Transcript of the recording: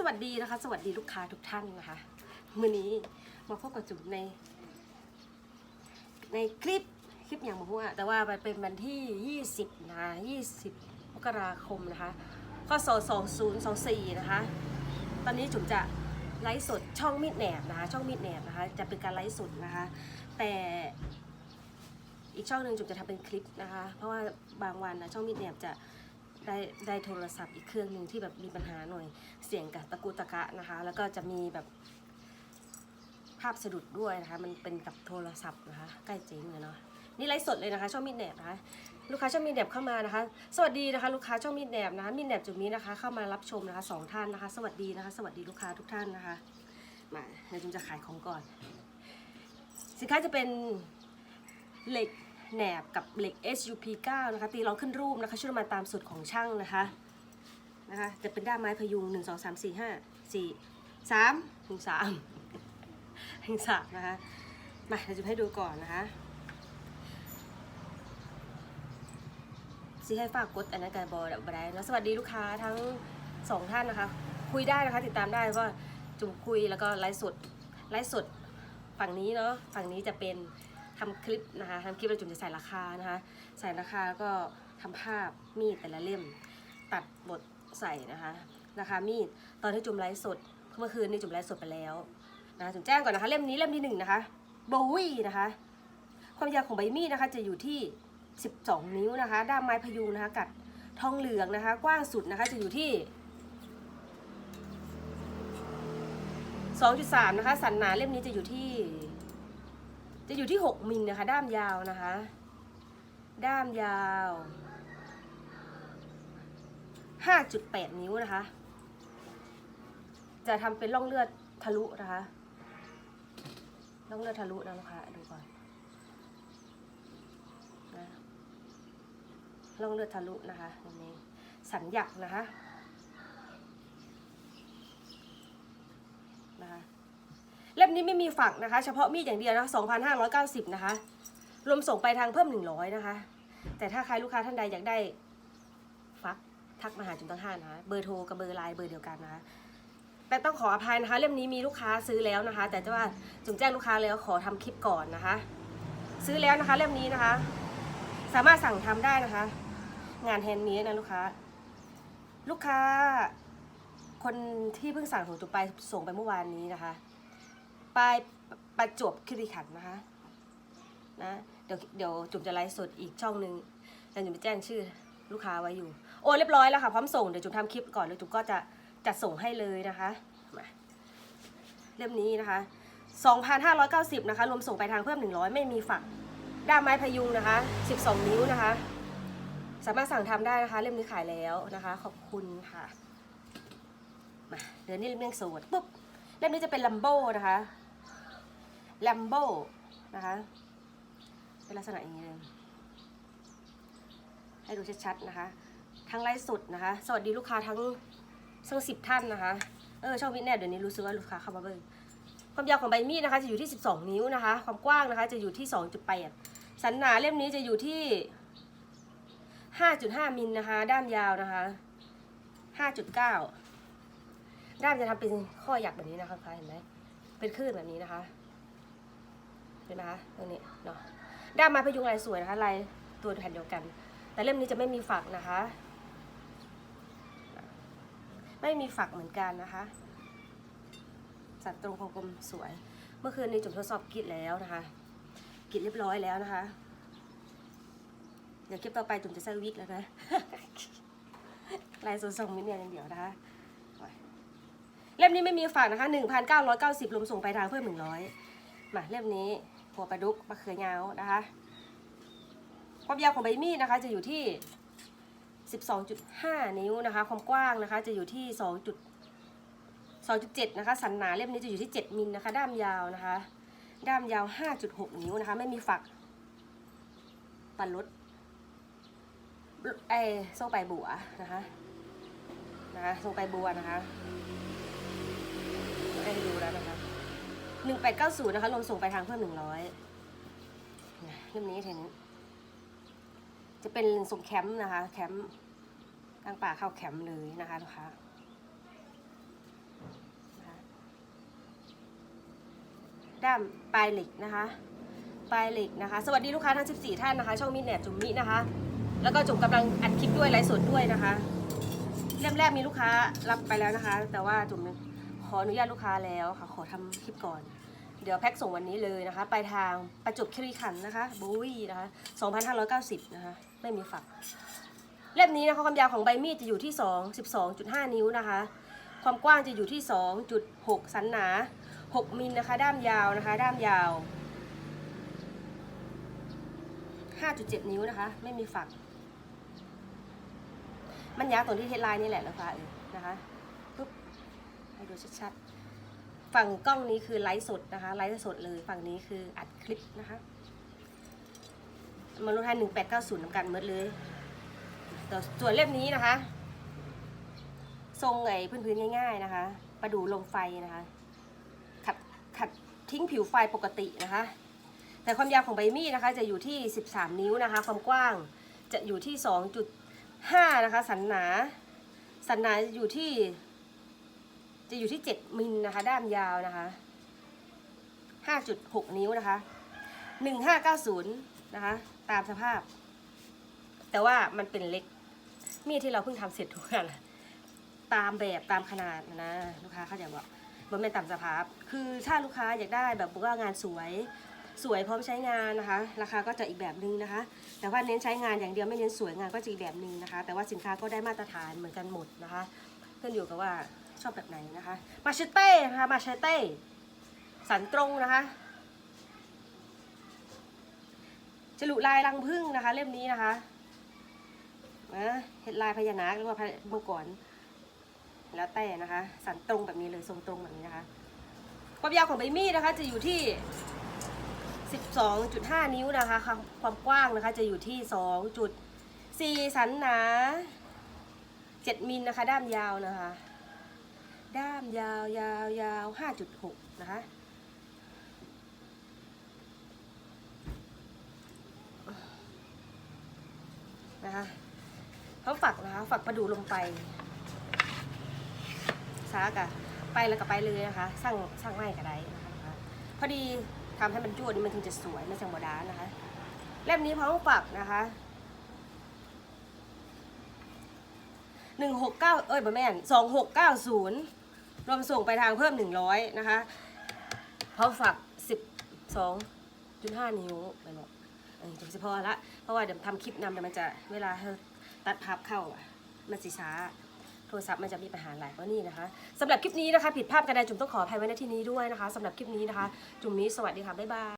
สวัสดีนะคะ สวัสดีลูกค้าทุกท่านนะคะมื่อนี้มาพบกับจุ๋มใน ในคลิปคลิปอย่างบอกว่าแต่ว่ามันเป็นวันที่ 20นะ20มกราคมนะคะข้อส2024นะคะ ตอนนี้จุ๋มจะไลฟ์สดช่องมิดแหนบนะคะ ช่องมิดแหนบนะคะ จะเป็นการไลฟ์สดนะคะ แต่อีกช่องหนึ่งจุ๋มจะทำเป็นคลิปนะคะ เพราะว่าบางวันนะช่องมิดแหนบจะ ได้ได้โทรศัพท์อีกเครื่องหนึ่งที่แบบมีปัญหาหน่อยเสียงกับตะกุตะกะนะคะ แล้วก็จะมีแบบภาพสะดุดด้วยนะคะ มันเป็นกับโทรศัพท์นะคะ ใกล้เจ๊งเลยเนาะนี่ไลฟ์สดเลยนะคะ ช่องมิดแหนบนะคะลูกค้าช่องมิดแหนบเข้ามานะคะ สวัสดีนะคะ ลูกค้าช่องมิดแหนบนะคะมิดแหนบจุดนี้นะคะ เข้ามารับชมนะคะสองท่านนะคะ สวัสดีนะคะ สวัสดีลูกค้าทุกท่านนะคะมาเดี๋ยวจุมจะขายของก่อน สินค้าจะเป็นเหล็ก แหนบกับเหล็ก SUP 9 นะคะตีล้อขึ้นรูปนะคะชุดมาตามสุดของช่างนะคะนะคะจะเป็นด้ามไม้พยุง 1 2 3 4 5 4 3 1 3 1 3นะคะมาเดี๋ยวจะให้ดูก่อนนะคะซีให้ฝากกดอันนั้นกันบอลบได้นะสวัสดีลูกค้าทั้งสองท่านนะคะ คุยได้นะคะติดตามได้ว่าจุ่มคุยแล้วก็ไลฟ์สดไลฟ์สดฝั่งนี้เนาะฝั่งนี้จะเป็น ทำคลิปนะคะทำคลิปแล้วจุ่มจะใส่ราคานะคะ ใส่ราคาแล้วก็ทำภาพมีดแต่ละเล่ม ตัดบทใส่นะคะราคามีดตอนที่จุ่มไลฟ์สดเมื่อคืนนี้จุ่มไลฟ์สดไปแล้วนะจุ่มแจ้งก่อนนะคะ เล่มนี้เล่มที่หนึ่งนะคะโบวี่นะคะ ความยาวของใบมีดนะคะ จะอยู่ที่ 12 นิ้วนะคะ ด้ามไม้พยุงนะคะ กัดทองเหลืองนะคะ กว้างสุดนะคะจะอยู่ที่ 2.3 นะคะ สันหนาเล่มนี้จะอยู่ที่ จะอยู่ที่ 6 มิลนะคะ ด้ามยาวนะคะ ด้ามยาว 5.8 นิ้วนะคะ จะทำเป็นร่องเลือดทะลุนะคะร่องเลือดทะลุนะลูกค้าดูก่อนนะร่องเลือดทะลุนะคะอันนี้สัญญักนะคะนะคะ เล่มนี้ไม่มีฝักนะคะ เฉพาะมีดอย่างเดียวนะ2,590 นะคะ รวมส่งไปทางเพิ่ม 100 นะคะ แต่ถ้าใครลูกค้าท่านใดอยากได้ฟักทักมาหาจุนตั้งห้านะคะ เบอร์โทรกับเบอร์ไลน์เบอร์เดียวกันนะคะ แต่ต้องขออภัยนะคะ เล่มนี้มีลูกค้าซื้อแล้วนะคะ แต่จะว่าจุนแจ้งลูกค้าแล้วขอทำคลิปก่อนนะคะ ซื้อแล้วนะคะเล่มนี้นะคะ สามารถสั่งทำได้นะคะ งานแฮนด์เมดนะลูกค้า ลูกค้าคนที่เพิ่งสั่งของจุไปส่งไปเมื่อวานนี้นะคะ ไปประจวบคีรีขันธ์นะคะนะเดี๋ยวเดี๋ยวจุ๋มจะไลฟ์สดอีกช่องหนึ่งแล้วจุ๋มจะแจ้งชื่อลูกค้าไว้อยู่ โอ้เรียบร้อยแล้วค่ะพร้อมส่งเดี๋ยวจุ๋มทำคลิปก่อนแล้วจุ๋มก็จะจัดส่งให้เลยนะคะมาเล่มนี้นะคะ 2,590 นะคะ รวมส่งไปทางเพิ่ม 100 ไม่มีฝักด้ามไม้พยุงนะคะ 12 นิ้วนะคะ สามารถสั่งทำได้นะคะ เล่มนี้ขายแล้วนะคะ ขอบคุณค่ะ มาเดี๋ยวนี้เล่มเร่งโสดปุ๊บ เล่มนี้จะเป็นลัมโบ้นะคะ แลมโบนะคะ เป็นลักษณะอย่างนี้เลยให้ดูชัดๆนะคะ ทั้งไลฟ์สดนะคะ สวัสดีลูกค้าทั้งทั้งสิบท่านนะคะ เออช่องวิทแนบเดี๋ยวนี้รู้สึกว่าลูกค้าเข้ามาเบิ่งความยาวของใบมีดนะคะจะอยู่ที่ 12 นิ้วนะคะ ความกว้างนะคะจะอยู่ที่ 2.8 สันหนาเล่มนี้จะอยู่ที่ 5.5มิลนะคะ ด้ามยาวนะคะ 5.9 ด้ามจะทำเป็นข้อหยักแบบนี้นะคะเห็นไหมเป็นคลื่นแบบนี้นะคะ เห็นไหมคะตรงนี้เนาะด้ามไม้พยุงลายสวยนะคะลายตัวแผ่นเดียวกัน แต่เล่มนี้จะไม่มีฝักนะคะ ไม่มีฝักเหมือนกันนะคะสัตว์ตรงของกลมสวย เมื่อคืนนี้จุ่มทดสอบกรีดแล้วนะคะกรีดเรียบร้อยแล้วนะคะ เดี๋ยวคลิปต่อไปจุ่มจะใส่วิกแล้วนะลายส่วนส่งมิเนียอย่างเดียวนะคะเล่มนี้ไม่มีฝากนะคะ 1,990รวมส่งไปทางเพิ่ม100มาเล่มนี้ หัวปลาดุกมะเขือยาวนะคะความยาวของใบมีดนะคะจะอยู่ที่ 12.5 นิ้วนะคะ ความกว้างนะคะจะอยู่ที่ 2 2.7 นะคะ สันหนาเล่มนี้จะอยู่ที่ 7 มิลนะคะ ด้ามยาวนะคะ ด้ามยาว 5.6 นิ้วนะคะ ไม่มีฝักปันลดไอโซ่ไปบัวนะคะนะคะโซ่ไปบัวนะคะให้ดูแล้วนะคะ หนึ่งแปดเก้าศูนย์นะคะรวมส่งไปทางเพิ่มหนึ่งร้อยเรื่องนี้เห็นจะเป็นส่งแคมป์นะคะ แคมป์กลางป่าเข้าแคมป์เลยนะคะลูกค้าด้ามปลายเหล็กนะคะ ปลายเหล็กนะคะ สวัสดีลูกค้าทั้งสิบสี่ท่านนะคะ ช่องมิแนจุ๋มมินะคะ แล้วก็จุ๋มกำลังอัดคลิปด้วยไลฟ์สดด้วยนะคะ เล่มแรกมีลูกค้ารับไปแล้วนะคะ แต่ว่าจุ่ม ขออนุญาตลูกค้าแล้วค่ะ ขอทำคลิปก่อน เดี๋ยวแพ็คส่งวันนี้เลยนะคะ ไปทางประจวบคีรีขันธ์นะคะบุยนะคะ2,590นะคะ ไม่มีฝัก เล่มนี้นะคะความยาวของใบมีดจะอยู่ที่ 2 12.5 นิ้วนะคะ ความกว้างจะอยู่ที่ 2.6 สันหนา 6 มิลนะคะ ด้ามยาวนะคะ ด้ามยาว 5.7 นิ้วนะคะ ไม่มีฝัก มันยาวตรงที่เฮดไลน์นี่แหละนะคะเออนะคะ ให้ดูชัดๆ ฝั่งกล้องนี้คือไลฟ์สดนะคะ ไลฟ์สดเลย ฝั่งนี้คืออัดคลิปนะคะมาลงท้าย1890น้ำกันเมดเลยแต่ส่วนเล่มนี้นะคะ ทรงไอ้พื้นๆง่าย ๆนะคะ ประดูลมไฟนะคะ ขัดขัดทิ้งผิวไฟปกตินะคะ แต่ความยาวของใบมีดนะคะ จะอยู่ที่ 13 นิ้วนะคะ ความกว้างจะอยู่ที่ 2.5 นะคะ สันหนา สันหนาอยู่ที่ จะอยู่ที่ 7 มิลนะคะ ด้ามยาวนะคะ 5.6 นิ้วนะคะ 1590 นะคะ ตามสภาพ แต่ว่ามันเป็นเล็ก มีดที่เราเพิ่งทำเสร็จทุกอย่างนตามแบบตามขนาดนะลูกค้าเข้าใจบอกมันเป็นตามสภาพ คือถ้าลูกค้าอยากได้แบบว่างานสวยสวยพร้อมใช้งานนะคะ ราคาก็จะอีกแบบนึงนะคะ แต่ว่าเน้นใช้งานอย่างเดียวไม่เน้นสวยงานก็จะอีกแบบนึงนะคะ แต่ว่าสินค้าก็ได้มาตรฐานเหมือนกันหมดนะคะขึ้นอยู่กับว่า ชอบแบบไหนนะคะ มาเชเต้นะคะมาเชเต้สันตรงนะคะฉลุลายรังผึ้งนะคะ เล่มนี้นะคะเห็ดลายพญานาคหรือว่าพญามังกรแล้วแต่นะคะ สันตรงแบบนี้เลยทรงตรงแบบนี้นะคะความยาวของใบมีดนะคะ จะอยู่ที่ 12.5 นิ้วนะคะ ความความกว้างนะคะจะอยู่ที่ 2.4 สันหนา 7มิลนะคะ ด้ามยาวนะคะ ด้ามยาวยาวยาว5.6นะคะนะคะเขาฝักนะคะฝักประดูลงไปซากะไปแล้วก็ไปเลยนะคะสร้างสร้างไม้ก็ได้นะคะพอดีทำให้มันยั่วนี่มันถึงจะสวยไม่จังบดานะคะเล่มนี้พร้อมฝักนะคะ หนึ่งหกเก้าเอ้ยบะแม่นสองหกเก้าศูนย์รวมส่งไปทางเพิ่มหนึ่งร้อยนะคะเพร้อมฝักสิบสองจุดห้านิ้วไปหมดเออจะพอละ เพราะว่าเดี๋ยวทำคลิปนำเดี๋ยวมันจะเวลาตัดภาพเข้าอะมันสิช้าโทรศัพท์มันจะมีปัญหาหลายกว่านี้นะคะสำหรับคลิปนี้นะคะ ผิดพลาดกันใดจุ่มต้องขออภัยไว้ในที่นี้ด้วยนะคะสำหรับคลิปนี้นะคะ จุ่มนี้สวัสดีค่ะ บ๊ายบาย